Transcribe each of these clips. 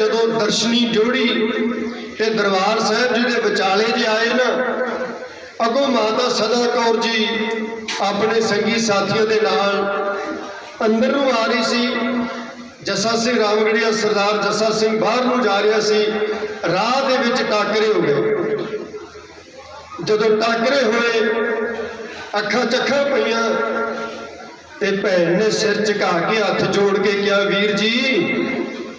ਜਦੋਂ ਦਰਸ਼ਨੀ ਜੋੜੀ ਤੇ ਦਰਬਾਰ ਸਾਹਿਬ ਜੀ ਦੇ ਵਿਚਾਲੇ ਜੇ ਆਏ ਨਾ, ਅਗੋਂ ਮਾਤਾ ਸਦਾ ਕੌਰ ਜੀ ਆਪਣੇ ਸੰਗੀ ਸਾਥੀਆਂ ਦੇ ਨਾਲ ਅੰਦਰ ਨੂੰ ਆ ਰਹੀ ਸੀ। ਜੱਸਾ ਸਿੰਘ ਰਾਮਗੜੀਆ, ਸਰਦਾਰ ਜੱਸਾ ਸਿੰਘ ਬਾਹਰ ਨੂੰ ਜਾ ਰਿਹਾ ਸੀ। ਰਾਹ ਦੇ ਵਿੱਚ ਟਾਕਰੇ ਹੋ ਗਏ। ਜਦੋਂ ਟਾਕਰੇ ਹੋਏ, ਅੱਖਾਂ ਚੱਖਾਂ ਪਈਆਂ ਤੇ ਭੈਣ ਨੇ ਸਿਰ ਝੁਕਾ ਕੇ ਹੱਥ ਜੋੜ ਕੇ ਕਿਹਾ, ਵੀਰ ਜੀ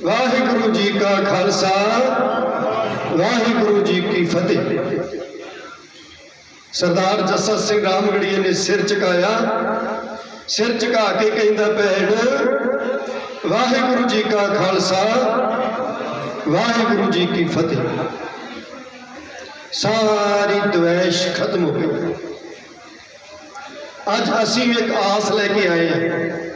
ਵਾਹਿਗੁਰੂ ਜੀ ਕਾ ਖਾਲਸਾ, ਵਾਹਿਗੁਰੂ ਜੀ ਕੀ ਫਤਿਹ। ਸਰਦਾਰ ਜੱਸਾ ਸਿੰਘ ਰਾਮਗੜੀਏ ਨੇ ਸਿਰ ਝੁਕਾਇਆ। ਸਿਰ ਝੁਕਾ ਕੇ ਕਹਿੰਦਾ, ਭੈਣ, ਵਾਹਿਗੁਰੂ ਜੀ ਕਾ ਖਾਲਸਾ, ਵਾਹਿਗੁਰੂ ਜੀ ਕੀ ਫਤਿਹ। ਸਾਰੀ ਦੁਆਇਸ਼ ਖਤਮ ਹੋ ਗਈ। ਅੱਜ ਅਸੀਂ ਵੀ ਇੱਕ ਆਸ ਲੈ ਕੇ ਆਏ ਹਾਂ।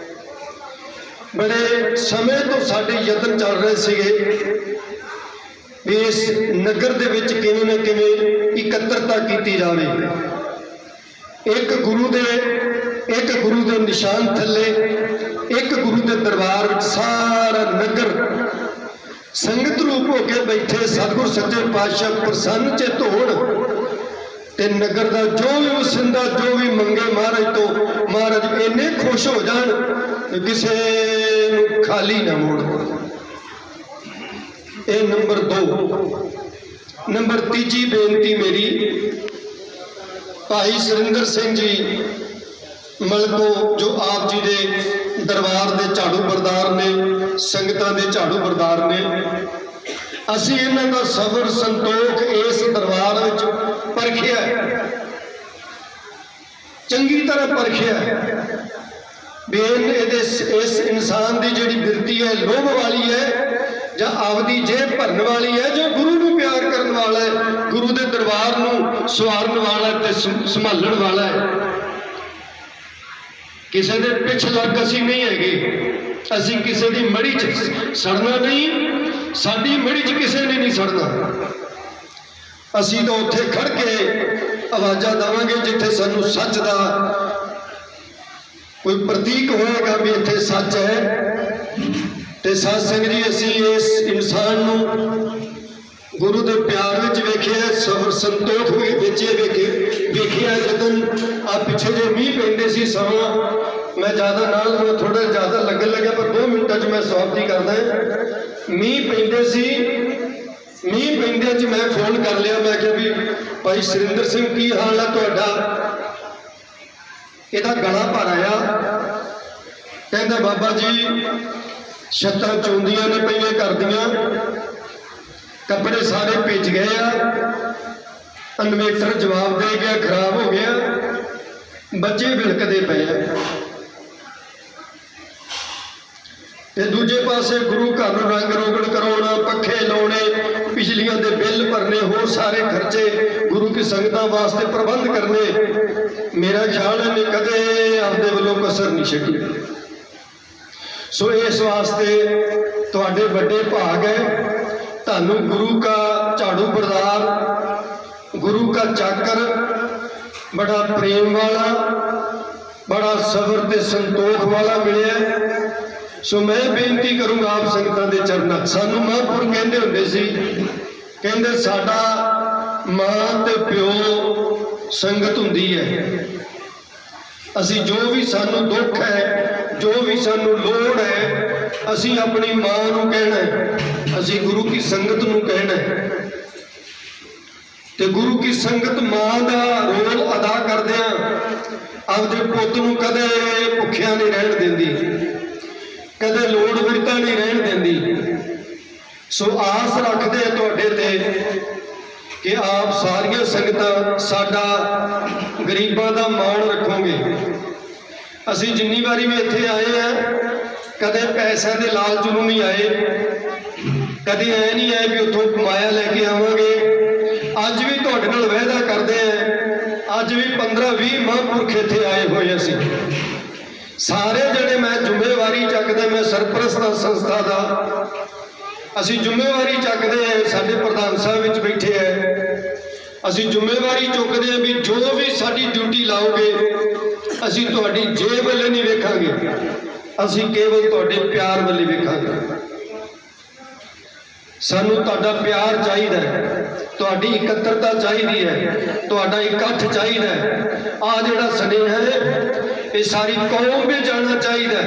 ਬੜੇ ਸਮੇਂ ਤੋਂ ਸਾਡੇ ਯਤਨ ਚੱਲ ਰਹੇ ਸੀਗੇ ਵੀ ਇਸ ਨਗਰ ਦੇ ਵਿੱਚ ਕਿਵੇਂ ਨਾ ਕਿਵੇਂ ਇਕੱਤਰਤਾ ਕੀਤੀ ਜਾਵੇ। ਇੱਕ ਗੁਰੂ ਦੇ, ਇੱਕ ਗੁਰੂ ਦੇ ਨਿਸ਼ਾਨ ਥੱਲੇ, ਇੱਕ ਗੁਰੂ ਦੇ ਦਰਬਾਰ ਵਿੱਚ ਸਾਰਾ ਨਗਰ ਸੰਗਤ ਰੂਪ ਹੋ ਕੇ ਬੈਠੇ, ਸਤਿਗੁਰ ਸੱਚੇ ਪਾਤਸ਼ਾਹ ਪ੍ਰਸੰਨ ਚਿਤ ਹੋਣ। ਤੇ ਨਗਰ ਦਾ ਜੋ ਵੀ ਵਸਿੰਦਾ ਜੋ ਵੀ ਮੰਗੇ ਮਹਾਰਾਜ ਤੋਂ, ਮਹਾਰਾਜ ਇੰਨੇ ਖੁਸ਼ ਹੋ ਜਾਣ ਕਿ ਕਿਸੇ ਨੂੰ ਖਾਲੀ ਨਾ ਮੋੜ ਇਹ ਨੰਬਰ 2 ਨੰਬਰ ਤੀਜੀ ਬੇਨਤੀ ਮੇਰੀ, ਭਾਈ ਸੁਰਿੰਦਰ ਸਿੰਘ ਜੀ ਮਲਕੋ, ਜੋ ਆਪ ਜੀ ਦੇ ਦਰਬਾਰ ਦੇ ਝਾੜੂ ਬਰਦਾਰ ਨੇ, ਸੰਗਤਾਂ ਦੇ ਝਾੜੂ ਬਰਦਾਰ ਨੇ, ਅਸੀਂ ਇਹਨਾਂ ਦਾ ਸਬਰ ਸੰਤੋਖ ਇਸ ਦਰਬਾਰ ਵਿੱਚ ਪਰਖਿਆ ਹੈ। ਚੰਗੀ ਤਰ੍ਹਾਂ ਪਰਖਿਆ ਵੀ ਇਹਦੇ ਇਸ ਇਨਸਾਨ ਦੀ ਜਿਹੜੀ ਬਿਰਤੀ ਹੈ, ਲੋਭ ਵਾਲੀ ਹੈ, ਜਾਂ ਆਪਦੀ ਜੇਬ ਭਰਨ ਵਾਲੀ ਹੈ, ਜਾਂ ਗੁਰੂ ਨੂੰ ਪਿਆਰ ਕਰਨ ਵਾਲਾ ਹੈ, ਗੁਰੂ ਦੇ ਦਰਬਾਰ ਨੂੰ ਸਵਾਰਨ ਵਾਲਾ ਤੇ ਸੰਭਾਲਣ ਵਾਲਾ ਹੈ। ਕਿਸੇ ਦੇ ਪਿੱਛ ਲੱਗ ਅਸੀਂ ਨਹੀਂ ਹੈਗੇ। ਅਸੀਂ ਕਿਸੇ ਦੀ ਮੜੀ 'ਚ ਸੜਨਾ ਨਹੀਂ, ਸਾਡੀ ਮੜੀ 'ਚ ਕਿਸੇ ਨੇ ਨਹੀਂ ਸੜਨਾ। ਅਸੀਂ ਤਾਂ ਉੱਥੇ ਖੜ ਕੇ ਆਵਾਜ਼ਾਂ ਦੇਵਾਂਗੇ ਜਿੱਥੇ ਸਾਨੂੰ ਸੱਚ ਦਾ ਕੋਈ ਪ੍ਰਤੀਕ ਹੋਏਗਾ ਵੀ ਇੱਥੇ ਸੱਚ ਹੈ। ਤੇ ਸਾਧ ਸੰਗਤ ਜੀ, ਅਸੀਂ ਇਸ ਇਨਸਾਨ ਨੂੰ ਗੁਰੂ ਦੇ ਪਿਆਰ ਵਿੱਚ ਵੇਖਿਆ, ਸਬਰ ਸੰਤੋਖ ਵੀ ਵਿੱਚ ਵੇਖੇ ਵੇਖਿਆ ਜਦੋਂ ਆ ਪਿੱਛੇ ਜੇ ਮੀਂਹ ਪੈਂਦੇ ਸੀ ਸਮਾਂ। ਮੈਂ ਜ਼ਿਆਦਾ ਨਾਲ ਮੈਂ ਥੋੜਾ ਜ਼ਿਆਦਾ ਲੱਗਣ ਲੱਗਿਆ ਪਰ 2 ਮਿੰਟਾਂ 'ਚ ਮੈਂ ਸਮਾਪਤੀ ਕਰਦਾ। ਮੀਂਹ ਪੈਂਦੇ ਸੀ ਮੀਂਹ 'ਚ ਮੈਂ ਫੋਨ ਕਰ ਲਿਆ, ਮੈਂ ਕਿਹਾ ਵੀ ਭਾਈ ਸੁਰਿੰਦਰ ਸਿੰਘ ਕੀ ਹਾਲ ਹੈ ਤੁਹਾਡਾ? ਇਹਦਾ ਗਲਾ ਭਰ ਆਇਆ। ਕਹਿੰਦਾ, ਬਾਬਾ ਜੀ, ਛੱਤਾਂ ਚੁੰਦੀਆਂ ਨੇ ਪਈਆਂ ਕਰਦੀਆਂ ਕੱਪੜੇ ਸਾਰੇ ਭਿੱਜ ਗਏ ਆ। ਇਨਵੇਟਰ ਜਵਾਬ ਦੇ ਗਿਆ, ਖਰਾਬ ਹੋ ਗਿਆ। ਬੱਚੇ ਵਿਲਕਦੇ ਪਏ ਆ। ਤੇ ਦੂਜੇ ਪਾਸੇ ਗੁਰੂ ਘਰ ਨੂੰ ਰੰਗ ਰੋਗਣ ਕਰਾਉਣਾ, ਪੱਖੇ ਲਾਉਣੇ ਬਿਜਲੀਆਂ ਦੇ ਬਿੱਲ ਭਰਨੇ, ਹੋਰ ਸਾਰੇ ਖਰਚੇ ਗੁਰੂ ਕੀ ਸੰਗਤਾਂ ਵਾਸਤੇ ਪ੍ਰਬੰਧ ਕਰਨੇ। ਮੇਰਾ ਖਿਆਲ ਹੈ ਨੇ ਕਦੇ ਆਪਦੇ ਵੱਲੋਂ ਕਸਰ ਨਹੀਂ ਛੱਡੀ। ਸੋ ਇਸ ਵਾਸਤੇ ਤੁਹਾਡੇ ਵੱਡੇ ਭਾਗ ਹੈ। ਤੁਹਾਨੂੰ ਗੁਰੂ ਕਾ ਝਾੜੂ ਬਰਦਾਰ, ਗੁਰੂ ਕਾ ਚਾਕਰ, ਬੜਾ ਪ੍ਰੇਮ ਵਾਲਾ, ਬੜਾ ਸਬਰ ਤੇ ਸੰਤੋਖ ਵਾਲਾ ਮਿਲਿਆ। ਸੋ ਮੈਂ ਬੇਨਤੀ ਕਰੂੰਗਾ ਆਪ ਸੰਗਤਾਂ ਦੇ ਚਰਨਾਂ ਸਾਨੂੰ ਮਹਾਂਪੁਰ ਕਹਿੰਦੇ ਹੁੰਦੇ ਸੀ, ਕਹਿੰਦੇ ਸਾਡਾ ਮਾਂ ਤੇ ਪਿਓ ਸੰਗਤ ਹੁੰਦੀ ਹੈ। ਅਸੀਂ ਜੋ ਵੀ ਸਾਨੂੰ ਦੁੱਖ ਹੈ, ਜੋ ਵੀ ਸਾਨੂੰ ਲੋੜ ਹੈ, ਅਸੀਂ ਆਪਣੀ ਮਾਂ ਨੂੰ ਕਹਿਣਾ ਹੈ, ਅਸੀਂ ਗੁਰੂ ਕੀ ਸੰਗਤ ਨੂੰ ਕਹਿਣਾ ਹੈ। ਤੇ ਗੁਰੂ ਕੀ ਸੰਗਤ ਮਾਂ ਦਾ ਰੋਲ ਅਦਾ ਕਰਦਿਆਂ ਆਪਦੇ ਪੁੱਤ ਨੂੰ ਕਦੇ ਭੁੱਖਿਆ ਨਹੀਂ ਰਹਿਣ ਦਿੰਦੀ ਕਦੇ ਲੋੜ ਵਿਰਤਾ ਨਹੀਂ ਰਹਿਣ ਦਿੰਦੀ ਸੋ ਆਸ ਰੱਖਦੇ ਆ ਤੁਹਾਡੇ ਤੇ ਕਿ ਆਪ ਸਾਰੀਆਂ ਸੰਗਤਾਂ ਸਾਡਾ ਗਰੀਬਾਂ ਦਾ ਮਾਣ ਰੱਖੋਗੇ। ਅਸੀਂ ਜਿੰਨੀ ਵਾਰੀ ਵੀ ਇੱਥੇ ਆਏ ਆ, ਕਦੇ ਪੈਸਿਆਂ ਦੇ ਲਾਲਚ ਨੂੰ ਨਹੀਂ ਆਏ, ਕਦੇ ਐ ਨਹੀਂ ਆਏ ਵੀ ਉੱਥੋਂ ਮਾਇਆ ਲੈ ਕੇ ਆਵਾਂਗੇ। ਅੱਜ ਵੀ ਤੁਹਾਡੇ ਨਾਲ ਵਾਅਦਾ ਕਰਦੇ ਆ ਅੱਜ ਵੀ 15 20 ਮਹਾਂਪੁਰਖ ਇੱਥੇ ਆਏ ਹੋਏ ਅਸੀਂ। ਸਾਰੇ ਜਿਹੜੇ ਮੈਂ ਜ਼ਿੰਮੇਵਾਰੀ ਚੱਕਦਾ, ਮੈਂ ਸਰਪ੍ਰਸਤ ਹਾਂ ਸੰਸਥਾ ਦਾ। ਅਸੀਂ ਜ਼ਿੰਮੇਵਾਰੀ ਚੱਕਦੇ ਆ ਸਾਡੇ ਪ੍ਰਧਾਨ ਸਾਹਿਬ ਵਿੱਚ ਬੈਠੇ ਆ ਅਸੀਂ ਜ਼ਿੰਮੇਵਾਰੀ ਚੁੱਕਦੇ ਆ ਵੀ ਜੋ ਵੀ ਸਾਡੀ ਡਿਊਟੀ ਲਾਓਗੇ, ਅਸੀਂ ਤੁਹਾਡੀ ਜੇਬ ਵੱਲੇ ਨਹੀਂ ਵੇਖਾਂਗੇ। ਅਸੀਂ ਕੇਵਲ ਤੁਹਾਡੇ ਪਿਆਰ ਵੱਲੇ ਵੇਖਾਂਗੇ। ਸਾਨੂੰ ਤੁਹਾਡਾ ਪਿਆਰ ਚਾਹੀਦਾ ਹੈ। ਤੁਹਾਡੀ ਇਕੱਤਰਤਾ ਚਾਹੀਦੀ ਹੈ। ਤੁਹਾਡਾ ਇਕੱਠ ਚਾਹੀਦਾ ਹੈ। ਆ ਜਿਹੜਾ ਸੁਨੇਹਾ ਹੈ ਇਹ ਸਾਰੀ ਕੌਮ ਵਿੱਚ ਜਾਣਾ ਚਾਹੀਦਾ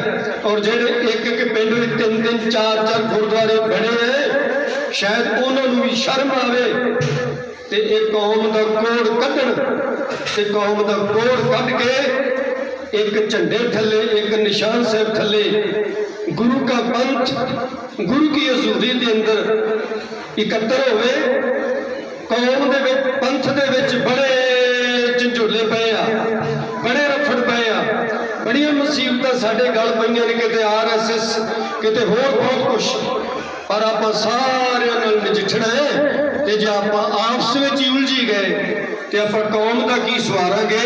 ਔਰ ਜਿਹੜੇ ਇੱਕ ਇੱਕ ਪਿੰਡ ਵਿੱਚ ਤਿੰਨ ਤਿੰਨ, ਚਾਰ ਚਾਰ ਗੁਰਦੁਆਰੇ ਬਣੇ ਹੈ ਸ਼ਾਇਦ ਉਹਨਾਂ ਨੂੰ ਵੀ ਸ਼ਰਮ ਆਵੇ। ਤੇ ਇਹ ਕੌਮ ਦਾ ਕੋੜ ਕੱਢਣ, ਤੇ ਕੌਮ ਦਾ ਕੋੜ ਕੱਢ ਕੇ ਇੱਕ ਝੰਡੇ ਥੱਲੇ, ਇੱਕ ਨਿਸ਼ਾਨ ਸਾਹਿਬ ਥੱਲੇ ਗੁਰੂ ਕਾ ਪੰਥ, ਗੁਰੂ ਕੀ ਹਜ਼ੂਰੀ ਦੇ ਅੰਦਰ ਇਕੱਤਰ ਹੋਵੇ ਕਿਤੇ ਆਰਐਸਐਸ ਕਿਤੇ ਹੋਰ ਬਹੁਤ ਕੁਝ ਪਰ ਆਪਾਂ ਸਾਰਿਆਂ ਨਾਲ ਨਜਿੱਠਣਾ ਹੈ ਤੇ ਜੇ ਆਪਾਂ ਆਪਸ ਵਿੱਚ ਹੀ ਉਲਝੀ ਗਏ, ਤੇ ਆਪਾਂ ਕੌਮ ਦਾ ਕੀ ਸਵਾਰਾਂਗੇ?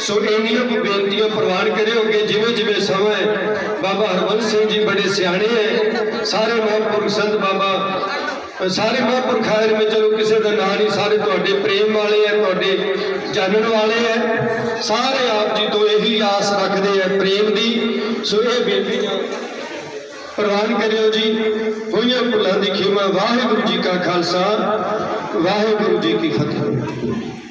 ਸੋ ਇੰਨੀਆਂ ਕੁ ਬੇਨਤੀਆਂ ਪ੍ਰਵਾਨ ਕਰਿਓ ਕਿ ਜਿਵੇਂ ਜਿਵੇਂ ਸਮਾਂ ਹੈ, ਬਾਬਾ ਹਰਮੰਦ ਸਿੰਘ ਜੀ ਬੜੇ ਸਿਆਣੇ ਹੈ। ਸਾਰੇ ਮਹਾਂਪੁਰਖ ਸੰਤ ਬਾਬਾ, ਸਾਰੇ ਮਹਾਂਪੁਰਖ ਆਏ ਨੇ ਚਲੋ ਕਿਸੇ ਦਾ ਨਾਂ ਨਹੀਂ, ਸਾਰੇ ਤੁਹਾਡੇ ਪ੍ਰੇਮ ਵਾਲੇ ਹੈ, ਤੁਹਾਡੇ ਜਾਣਨ ਵਾਲੇ ਹੈ। ਸਾਰੇ ਆਪ ਜੀ ਤੋਂ ਇਹੀ ਆਸ ਰੱਖਦੇ ਹੈ ਪ੍ਰੇਮ ਦੀ। ਸੋ ਇਹ ਬੇਨਤੀਆਂ ਪ੍ਰਵਾਨ ਕਰਿਓ ਜੀ ਹੋਈਆਂ ਭੁੱਲਾਂ ਦੀ ਖਿਮਾ। ਵਾਹਿਗੁਰੂ ਜੀ ਕਾ ਖਾਲਸਾ, ਵਾਹਿਗੁਰੂ ਜੀ ਕੀ ਫਤਿਹ।